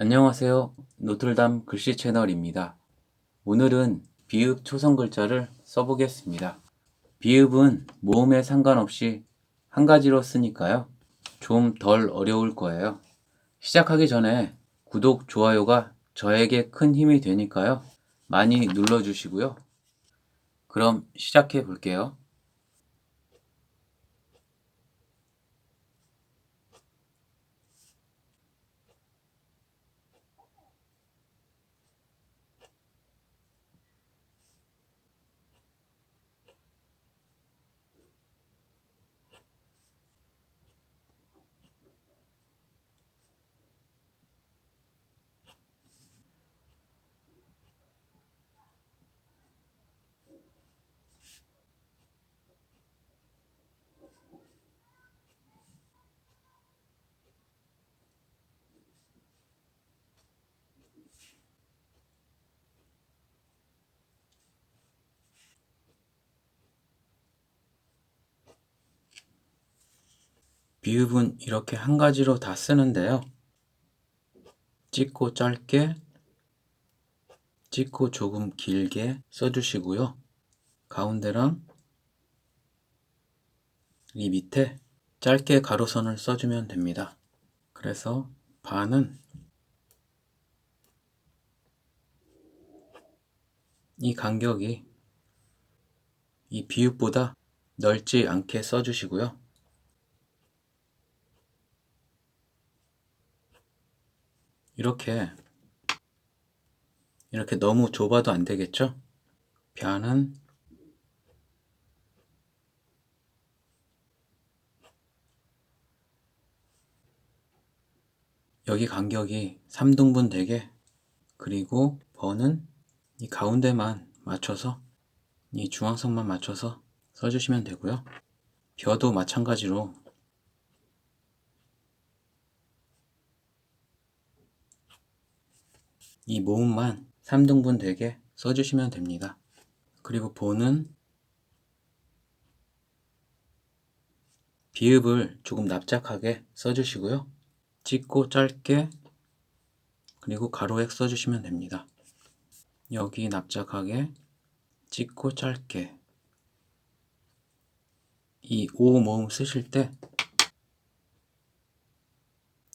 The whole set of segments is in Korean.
안녕하세요. 노틀담 글씨 채널입니다. 오늘은 비읍 초성 글자를 써보겠습니다. 비읍은 모음에 상관없이 한 가지로 쓰니까요. 좀 덜 어려울 거예요. 시작하기 전에 구독, 좋아요가 저에게 큰 힘이 되니까요. 많이 눌러주시고요. 그럼 시작해 볼게요. 비읍은 이렇게 한 가지로 다 쓰는데요. 찍고 짧게, 찍고 조금 길게 써주시고요. 가운데랑 이 밑에 짧게 가로선을 써주면 됩니다. 그래서 반은 이 간격이 이 비읍보다 넓지 않게 써주시고요. 이렇게 이렇게 너무 좁아도 안 되겠죠? 변은 여기 간격이 3등분 되게 그리고 번은 이 가운데만 맞춰서 이 중앙선만 맞춰서 써주시면 되고요. 벼도 마찬가지로 이 모음만 3등분 되게 써주시면 됩니다. 그리고 보는 비읍을 조금 납작하게 써주시고요. 찍고 짧게 그리고 가로액 써주시면 됩니다. 여기 납작하게 찍고 짧게 이 오 모음 쓰실 때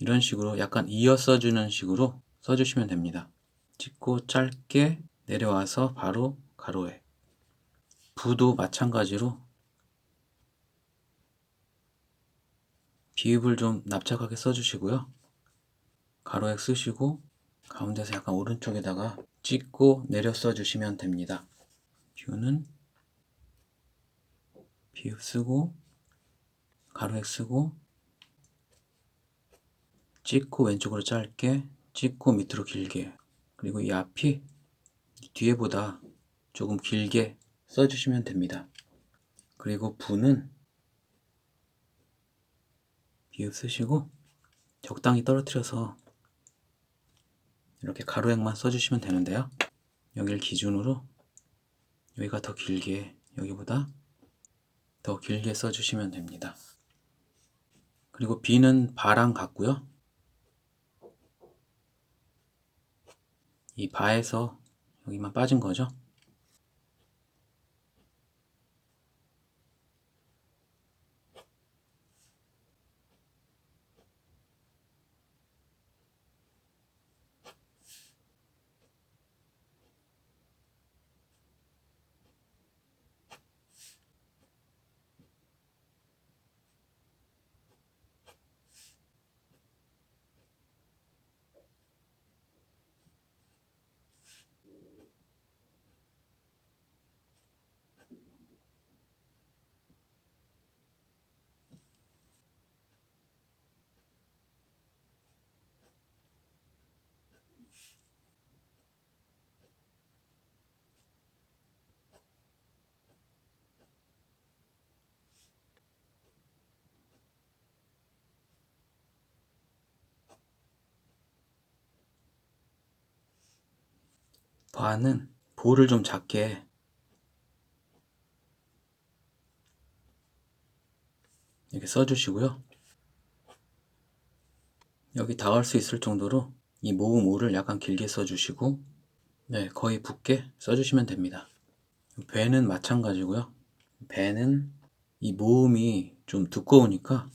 이런 식으로 약간 이어 써주는 식으로 써주시면 됩니다. 찍고 짧게 내려와서 바로 가로에 부도 마찬가지로 비읍을 좀 납작하게 써주시고요. 가로액 쓰시고 가운데서 약간 오른쪽에다가 찍고 내려 써주시면 됩니다. 뷰는 비읍 쓰고 가로액 쓰고 찍고 왼쪽으로 짧게 찍고 밑으로 길게 그리고 이 앞이 뒤에보다 조금 길게 써주시면 됩니다. 그리고 부는 비읍 쓰시고 적당히 떨어뜨려서 이렇게 가로액만 써주시면 되는데요. 여기를 기준으로 여기가 더 길게 여기보다 더 길게 써주시면 됩니다. 그리고 비는 바랑 같고요. 이 바에서 여기만 빠진 거죠. 바는 볼을 좀 작게 이렇게 써주시고요. 여기 닿을 수 있을 정도로 이 모음 오를 약간 길게 써주시고 네 거의 붓게 써주시면 됩니다. 배는 마찬가지고요. 배는 이 모음이 좀 두꺼우니까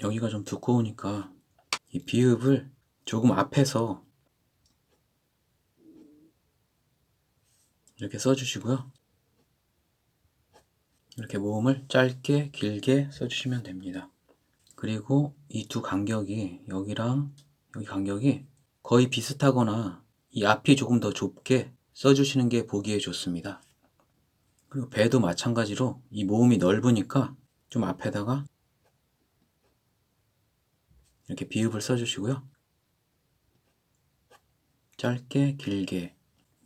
여기가 좀 두꺼우니까 이 비읍을 조금 앞에서 이렇게 써주시고요. 이렇게 모음을 짧게 길게 써주시면 됩니다. 그리고 이 두 간격이 여기랑 여기 간격이 거의 비슷하거나 이 앞이 조금 더 좁게 써주시는 게 보기에 좋습니다. 그리고 배도 마찬가지로 이 모음이 넓으니까 좀 앞에다가 이렇게 비읍을 써주시고요. 짧게 길게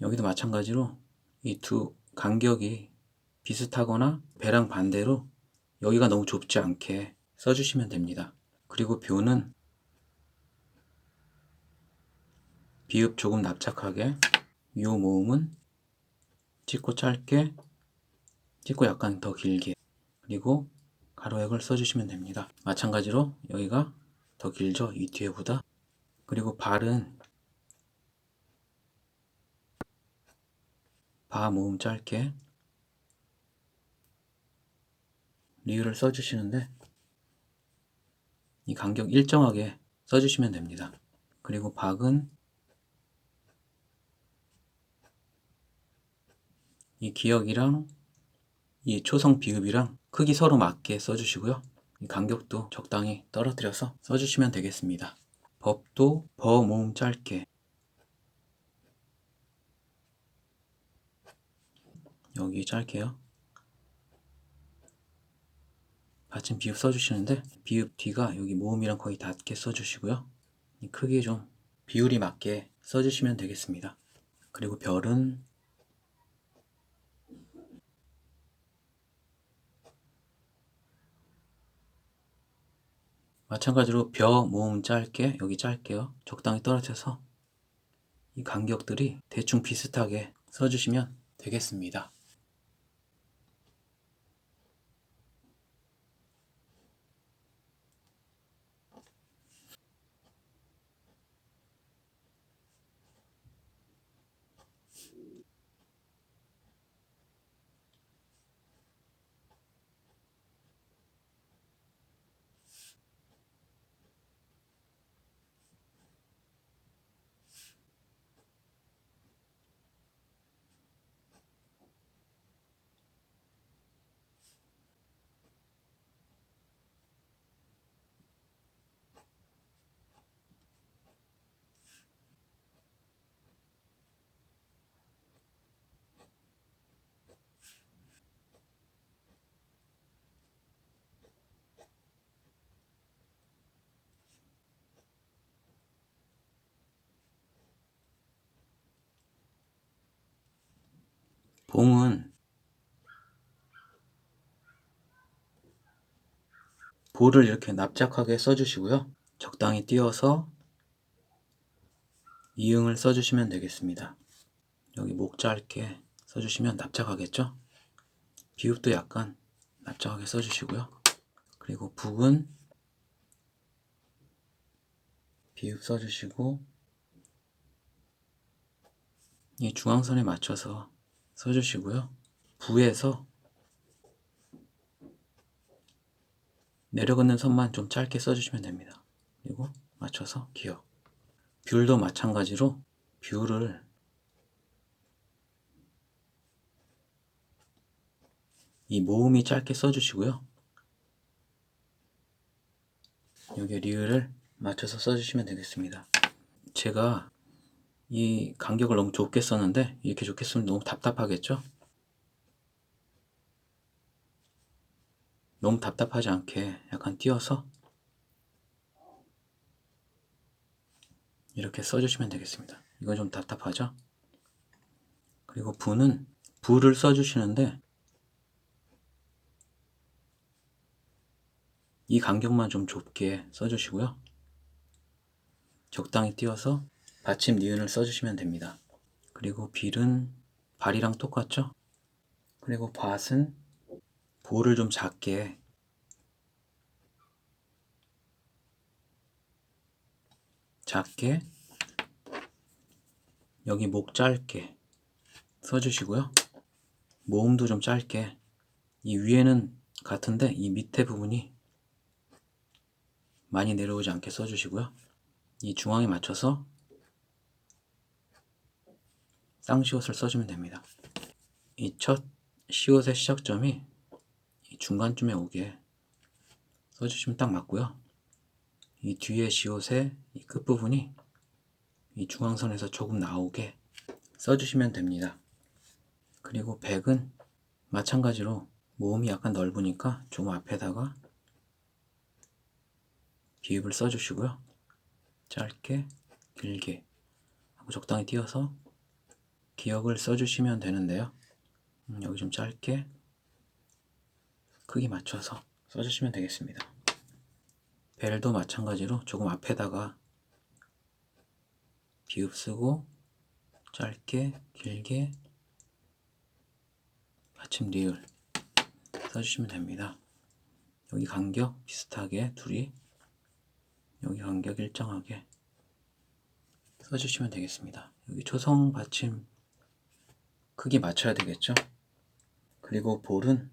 여기도 마찬가지로 이 두 간격이 비슷하거나 배랑 반대로 여기가 너무 좁지 않게 써주시면 됩니다. 그리고 뷰는 비읍 조금 납작하게 요 모음은 찍고 짧게 찍고 약간 더 길게 그리고 가로액을 써주시면 됩니다. 마찬가지로 여기가 더 길죠? 이 뒤에보다 그리고 발은 바 모음 짧게 리을을 써주시는데 이 간격 일정하게 써주시면 됩니다. 그리고 박은 이 기역이랑 이 초성 비읍이랑 크기 서로 맞게 써주시고요. 이 간격도 적당히 떨어뜨려서 써주시면 되겠습니다. 법도 버 모음 짧게 여기 짧게요. 받침 비읍 써주시는데 비읍 뒤가 여기 모음이랑 거의 닿게 써주시고요. 이 크기 좀 비율이 맞게 써주시면 되겠습니다. 그리고 별은 마찬가지로 벼 모음 짧게 여기 짧게요. 적당히 떨어져서 이 간격들이 대충 비슷하게 써주시면 되겠습니다. 봉은 볼을 이렇게 납작하게 써주시고요. 적당히 띄어서 이응을 써주시면 되겠습니다. 여기 목 짧게 써주시면 납작하겠죠? 비읍도 약간 납작하게 써주시고요. 그리고 북은 비읍 써주시고 이 중앙선에 맞춰서 써주시고요. 부에서 내려걷는 선만 좀 짧게 써주시면 됩니다. 그리고 맞춰서 기억. 뷰도 마찬가지로 뷰를 이 모음이 짧게 써주시고요. 여기 리을을 맞춰서 써주시면 되겠습니다. 제가 이 간격을 너무 좁게 썼는데 이렇게 좁게 쓰면 너무 답답하겠죠? 너무 답답하지 않게 약간 띄어서 이렇게 써주시면 되겠습니다. 이건 좀 답답하죠? 그리고 부는 부를 써주시는데 이 간격만 좀 좁게 써주시고요. 적당히 띄어서 받침 니은을 써주시면 됩니다. 그리고 빌은 발이랑 똑같죠? 그리고 밭은 볼을 좀 작게 작게 여기 목 짧게 써주시고요. 모음도 좀 짧게. 이 위에는 같은데 이 밑에 부분이 많이 내려오지 않게 써주시고요. 이 중앙에 맞춰서 쌍시옷을 써주면 됩니다. 이 첫 시옷의 시작점이 이 중간쯤에 오게 써주시면 딱 맞고요. 이 뒤에 시옷의 이 끝부분이 이 중앙선에서 조금 나오게 써주시면 됩니다. 그리고 백은 마찬가지로 모음이 약간 넓으니까 조금 앞에다가 비읍을 써주시고요. 짧게, 길게 하고 적당히 띄어서 기억을 써주시면 되는데요. 음, 여기 좀 짧게 크기 맞춰서 써주시면 되겠습니다. 벨도 마찬가지로 조금 앞에다가 비읍 쓰고 짧게 길게 받침 리을 써주시면 됩니다. 여기 간격 비슷하게 둘이 여기 간격 일정하게 써주시면 되겠습니다. 여기 초성 받침 크기 맞춰야 되겠죠? 그리고 볼은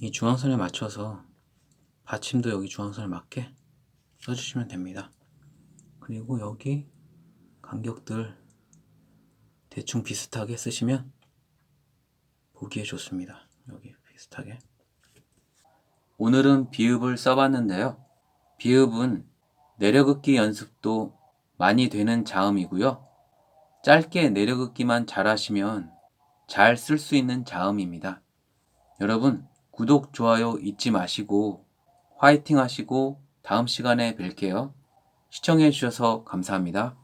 이 중앙선에 맞춰서 받침도 여기 중앙선에 맞게 써주시면 됩니다. 그리고 여기 간격들 대충 비슷하게 쓰시면 보기에 좋습니다. 여기 비슷하게. 오늘은 비읍을 써봤는데요. 비읍은 내려긋기 연습도 많이 되는 자음이고요. 짧게 내려긋기만 잘하시면 잘 쓸 수 있는 자음입니다. 여러분, 구독, 좋아요 잊지 마시고 화이팅 하시고 다음 시간에 뵐게요. 시청해 주셔서 감사합니다.